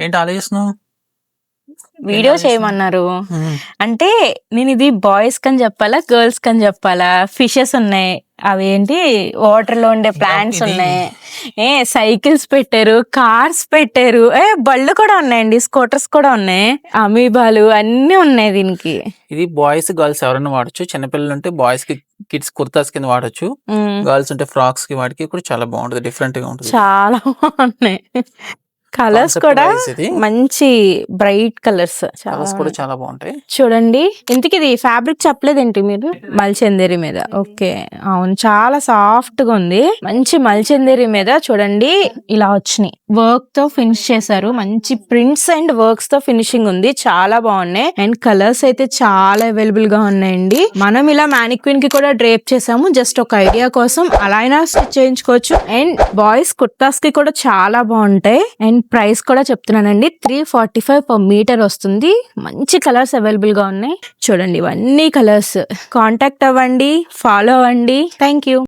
ఏంటి ఆలోచిస్తున్నావు? వీడియో? చేయమన్నారు. అంటే నేను ఇది బాయ్స్ కని చెప్పాలా గర్ల్స్ కని చెప్పాలా? ఫిషెస్ ఉన్నాయి. అవి ఏంటి వాటర్లో ఉండే ప్లాంట్స్. ఉన్నాయి. ఏ సైకిల్స్ పెట్టారు కార్స్ పెట్టారు. ఏ బళ్ళు కూడా ఉన్నాయండి స్కూటర్స్ కూడా ఉన్నాయి. అమీబాలు అన్ని ఉన్నాయి దీనికి. ఇది బాయ్స్ గర్ల్స్ ఎవరైనా వాడచ్చు. చిన్నపిల్లలు ఉంటే బాయ్స్కి కిడ్స్ కుర్తాస్ కింద వాడచ్చు. గర్ల్స్ ఉంటే ఫ్రాక్స్కి వాటికి కూడా చాలా బాగుంటుంది డిఫరెంట్గా ఉంటుంది. చాలా బాగున్నాయి. కలర్స్ కూడా. మంచి బ్రైట్ కలర్స్ చాలా కలర్స్ కూడా చాలా బాగుంటాయి. చూడండి. ఇంతకి ఇది ఫ్యాబ్రిక్ చెప్పలేదేంటి మీరు? మల్చందేరి మీద. ఓకే. అవును చాలా సాఫ్ట్గా ఉంది. మంచి మల్చందేరి మీద చూడండి. ఇలా వచ్చినాయి. వర్క్తో ఫినిష్ చేశారు. మంచి ప్రింట్స్ అండ్ వర్క్స్తో ఫినిషింగ్ ఉంది. చాలా బాగున్నాయి. అండ్ కలర్స్ అయితే చాలా అవైలబుల్గా ఉన్నాయండి. మనం ఇలా మ్యానిక్విన్కి కూడా డ్రేప్ చేసాము. జస్ట్ ఒక ఐడియా కోసం. అలా అయినా స్టిచ్ చేయించుకోవచ్చు. అండ్ బాయ్స్ కుర్తాస్కి కూడా చాలా బాగుంటాయి. అండ్ ప్రైస్ కూడా చెప్తున్నానండి. Three forty five per meter వస్తుంది. మంచి కలర్స్ అవైలబుల్గా ఉన్నాయి. చూడండి ఇవన్నీ కలర్స్. కాంటాక్ట్ అవ్వండి ఫాలో అవ్వండి. Thank you